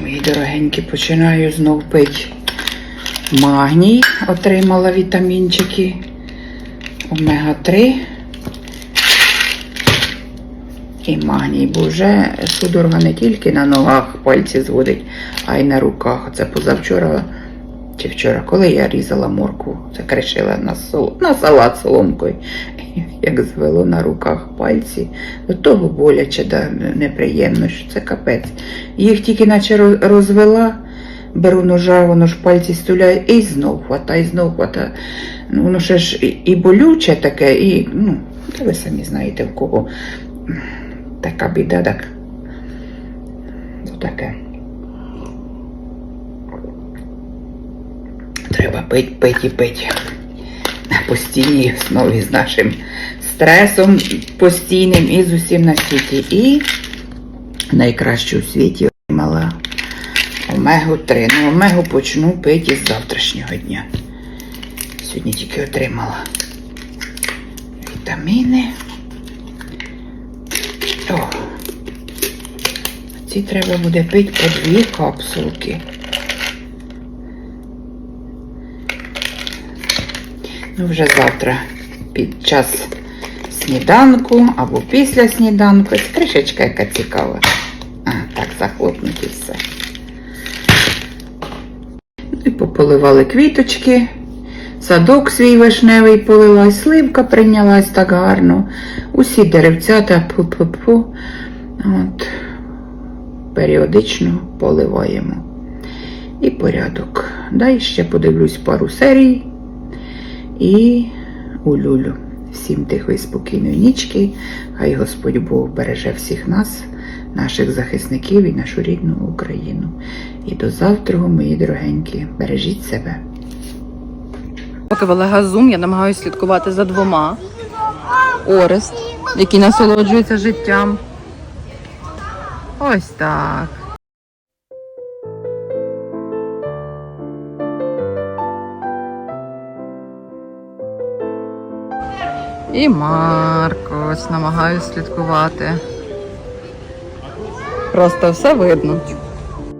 Мої дорогенькі, починаю знов пити магній. Отримала вітамінчики. Омега-3. І магній, бо вже судорога не тільки на ногах пальці зводить, а й на руках. Це позавчора чи вчора, коли я різала моркву, це кришила на, сол... на салат соломкою. Як звело на руках пальці, до того боляче, да, неприємно, що це капець. Їх тільки наче розвела, беру ножа, воно ж пальці стуляє, і знов хватає, і знов хватає. Ну, воно ще ж і, болюче таке, і ну, ви самі знаєте, в кого така біда, так. Таке. Треба пить, пить і пить. На постійній основі з нашим стресом постійним і з усім на світі. І найкраще у світі отримала омегу 3. Ну, омегу почну пити з завтрашнього дня. Сьогодні тільки отримала вітаміни. О, ці треба буде пити по дві капсулки. Вже завтра під час сніданку або після сніданку. Кришечка яка цікава. А, так, захлопнуть і все. Ну, І пополивали квіточки. Садок свій вишневий полилась, сливка прийнялась так гарно. Усі деревцята пу-пу-пу. От. Періодично поливаємо. І порядок. Дай ще подивлюсь пару серій і у люлю. Всім тихої, спокійної нічки. Хай Господь Бог береже всіх нас, наших захисників і нашу рідну Україну. І до завтра, мої дорогенькі, бережіть себе. Поки вела газум, я намагаюся слідкувати за двома. Орест, який насолоджується життям. Ось так. І Маркос намагаюся слідкувати. Просто все видно.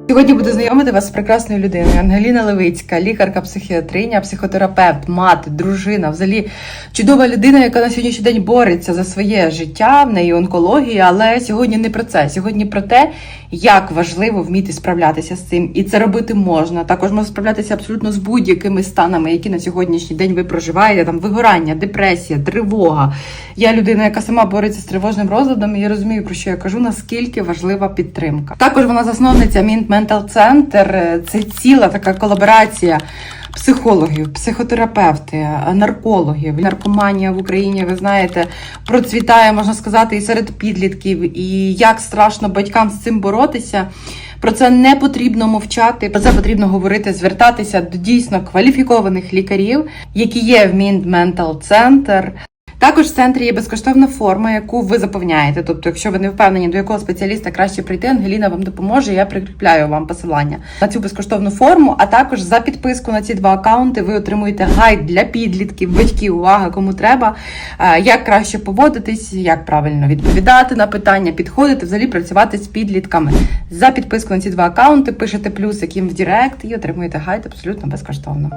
Сьогодні буду знайомити вас з прекрасною людиною. Ангеліна Левицька, лікарка, психіатриня, психотерапевт, мати, дружина. Взагалі чудова людина, яка на сьогоднішній день бореться за своє життя, в неї онкологія. Але сьогодні не про це. Сьогодні про те, як важливо вміти справлятися з цим, і це робити можна. Також можна справлятися абсолютно з будь-якими станами, які на сьогоднішній день ви проживаєте. Там вигорання, депресія, тривога. Я людина, яка сама бореться з тривожним розладом, і я розумію, про що я кажу, наскільки важлива підтримка. Також вона засновниця Mint Mental Center. Це ціла така колаборація. Психологів, психотерапевти, наркологів, наркоманія в Україні, ви знаєте, процвітає, можна сказати, і серед підлітків, і як страшно батькам з цим боротися. Про це не потрібно мовчати. Про це потрібно говорити, звертатися до дійсно кваліфікованих лікарів, які є в Mental Center. Також в центрі є безкоштовна форма, яку ви заповняєте. Тобто, якщо ви не впевнені, до якого спеціаліста краще прийти, Ангеліна вам допоможе. Я прикріпляю вам посилання на цю безкоштовну форму. А також за підписку на ці два акаунти ви отримуєте гайд для підлітків, батьків, увага, кому треба, е, як краще поводитись, як правильно відповідати на питання, підходити, взагалі працювати з підлітками. За підписку на ці два акаунти пишете плюсик їм в Директ і отримуєте гайд абсолютно безкоштовно.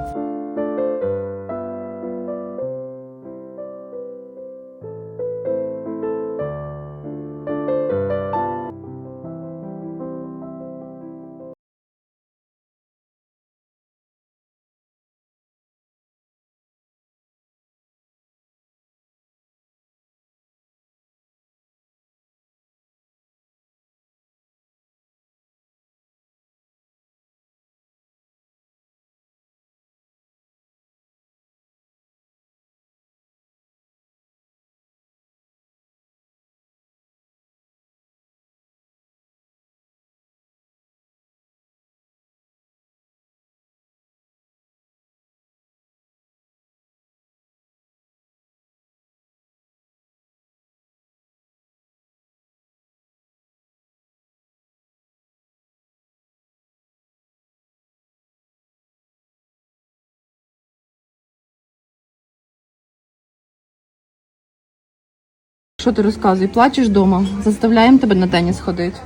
Що ти розказуй? Плачеш вдома? Заставляємо тебе на теніс ходити?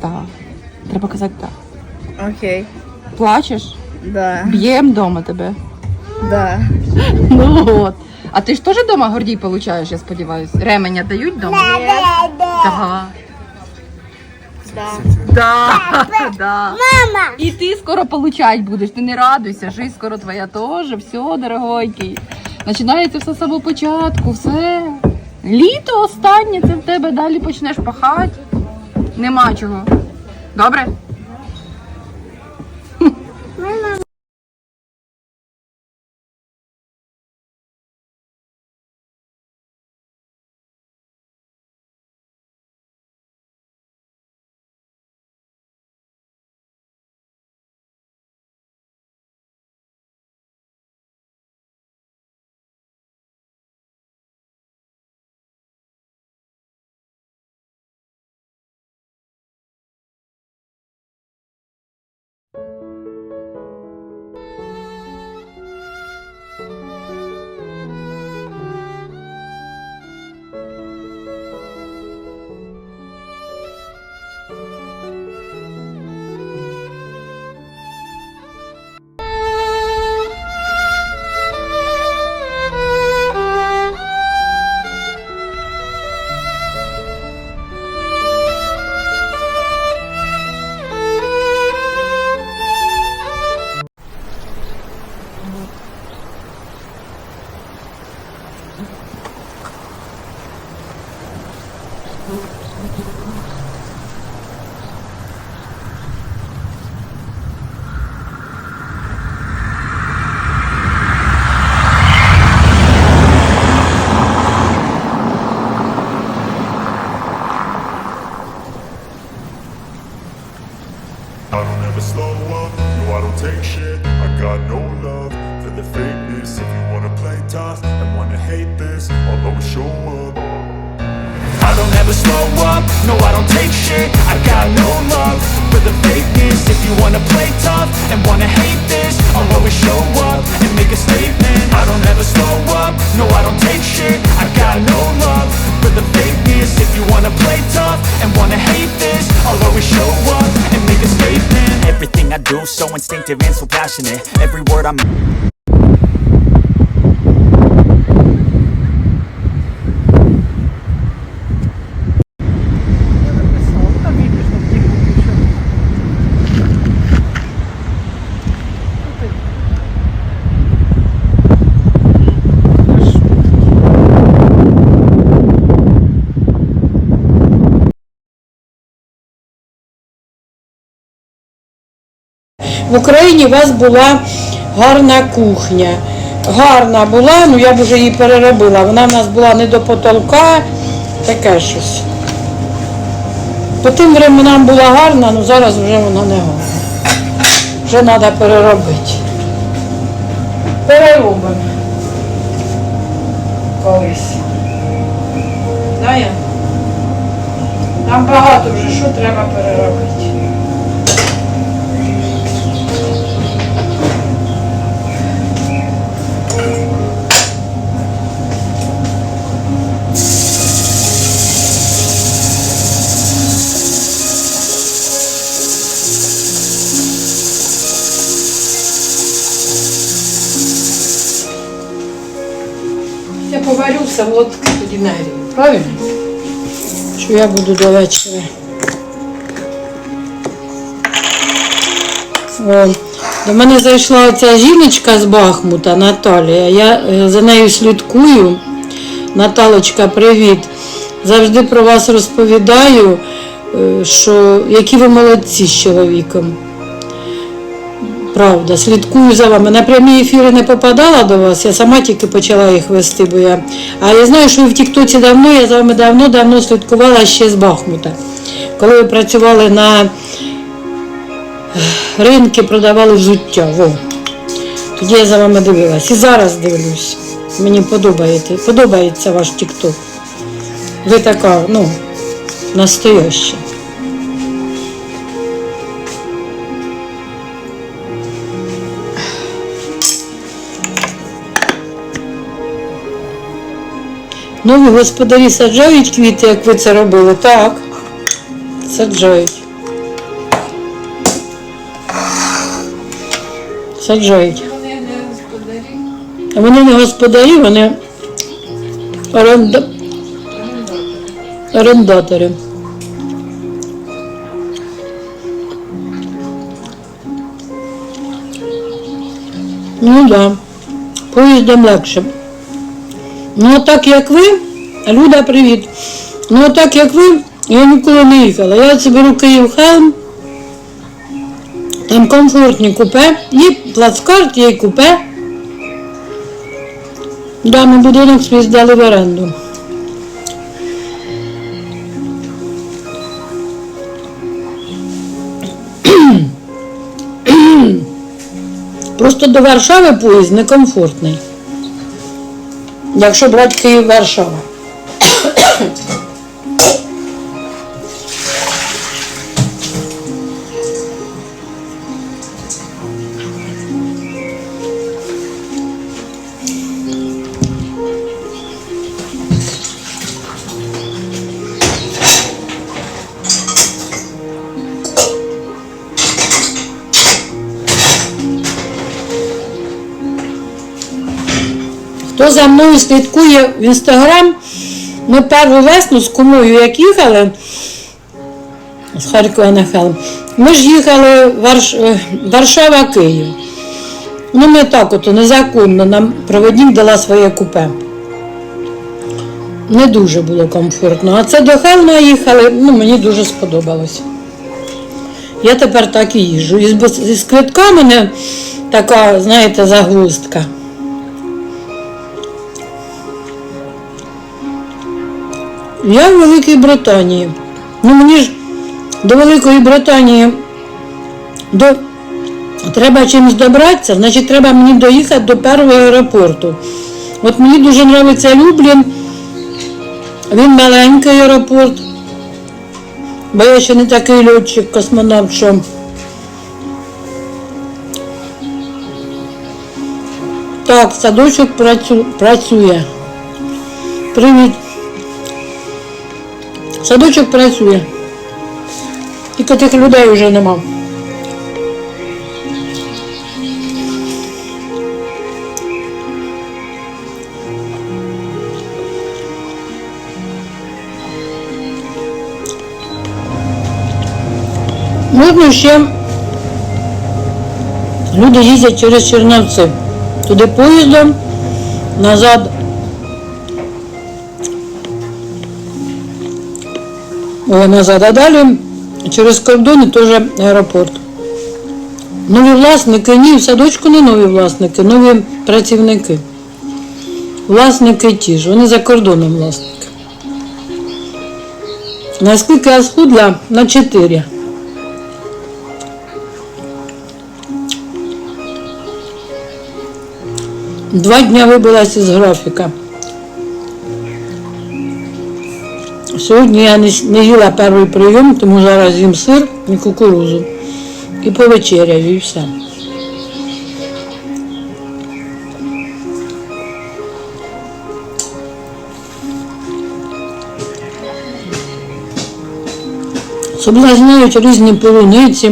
Так. Треба казати так. Окей. Плачеш? Да. Б'єм вдома тебе. Да. Ну от. А ти ж теж вдома гордій получаєш, я сподіваюся. Ременя дають вдома? Так. Да. Да, да. Мама! І ти скоро получать будеш, ти не радуйся, жизнь скоро твоя теж, все, дорогойкий. Починається все з самого початку, все. Літо останнє, це в тебе далі почнеш пахати. Нема чого. Добре? I do so instinctive and so passionate. Every word I'm В Україні у вас була гарна кухня. Гарна була, ну я б вже її переробила. Вона в нас була не до потолка, таке щось. По тим временам була гарна, але зараз вже вона не гарна. Вже треба переробити. Переробимо. Колись. Да, я? Там багато вже, що треба переробити. В тоді нагрію. Правильно? Що я буду до вечора. О, до мене зайшла ця жіночка з Бахмута, Наталія. Я е, за нею слідкую. Наталочка, привіт. Завжди про вас розповідаю, е, що які ви молодці з чоловіком. Правда, слідкую за вами. На прямі ефіри не попадала до вас, я сама тільки почала їх вести, бо я. А я знаю, що ви в Тіктоці давно, я за вами давно-давно слідкувала ще з Бахмута. Коли ви працювали на ринки, продавали взуття. Во. Тоді я за вами дивилась. І зараз дивлюсь. Мені подобається, подобається ваш Тікток. Ви така, ну, настояща. Нові господарі саджають квіти, як ви це робили, так? Саджають. Саджають. Вони не господарі. Вони не господарі, вони орендатори. Ну так, да. поїздом легше. Ну так як ви, Люда, привіт. Ну так як ви, я ніколи не їхала. Я це беру Київ Хелм. Там комфортні купе, і плацкарт, є купе. Да, ми будинок свій здали в оренду. Просто до Варшави поїзд некомфортний. Якщо брати Київ Варшава. Хто за мною слідкує в інстаграм, ми першу весну з кумою як їхали з Харкова на Хелм, ми ж їхали Варш... е, Варшава-Київ. Ну, ми так ото незаконно, нам проводник дала своє купе. Не дуже було комфортно. А це до Хелма їхали, ну мені дуже сподобалось. Я тепер так і їжджу. І з, з квитками не така, знаєте, загвоздка. Я в Великій Британії. Ну мені ж до Великої Британії до... треба чимось добратися, значить треба мені доїхати до першого аеропорту. От мені дуже подобається Люблін. Він маленький аеропорт. Бо я ще не такий льотчик, космонавт, що. Так, садочок працю... працює. Привіт. Садочок працює. Тільки тих людей вже нема. Можна ще люди їздять через Черновці. Туди поїздом, назад назад, а далі через кордон і теж аеропорт. Нові власники, ні, в садочку не нові власники, нові працівники. Власники ті ж, вони за кордоном власники. Наскільки я схудла? На 4. Два дня вибилась із графіка. Сьогодні я не, їла перший прийом, тому зараз їм сир і кукурузу. І повечеряю, і все. Соблазняють різні полуниці.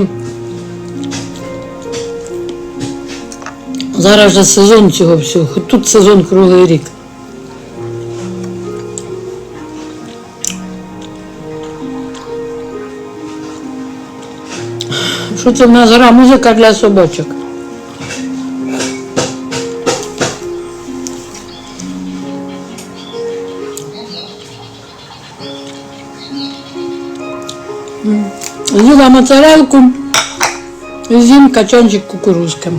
Зараз вже сезон цього всього. Хоч Тут сезон круглий рік. Що це в нас гра? Музика для собачок. З'їла моцарелку і з'їм качанчик кукурузки.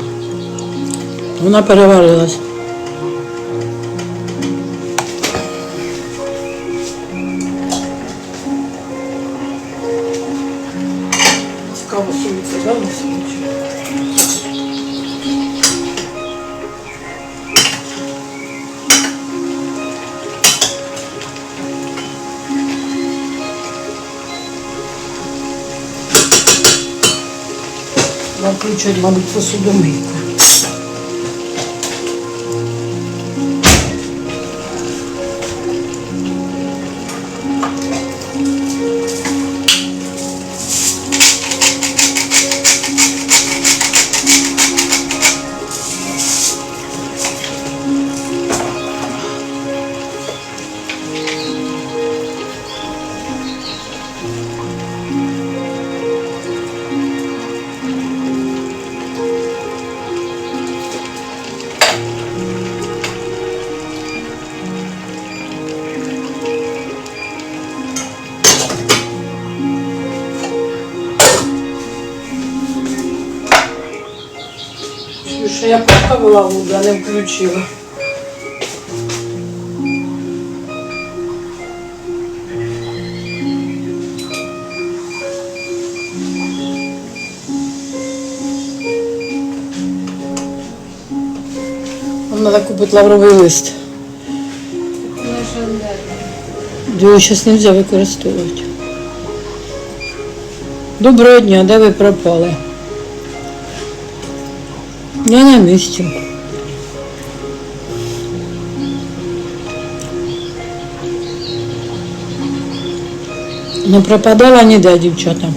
Вона переварилась. Включать, мабуть, посудомийку. Ксюша, я поставила воду, а не включила. Треба купити лавровий лист. Його зараз не можна використовувати. Доброго дня, де ви пропали? Я на місці. Не пропадала ніде, дівчата.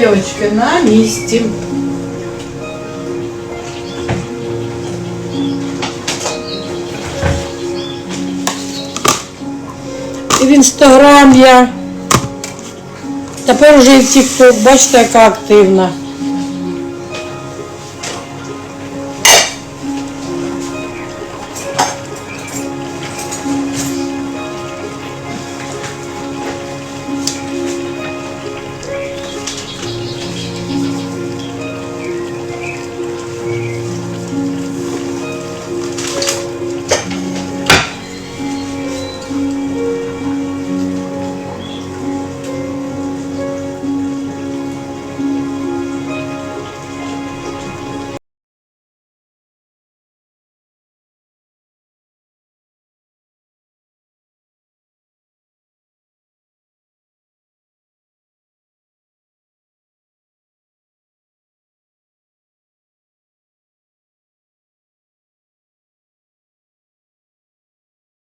Дівчатки, на місці. І в інстаграм я. Тепер уже і в ТикТок. бачите, яка активна.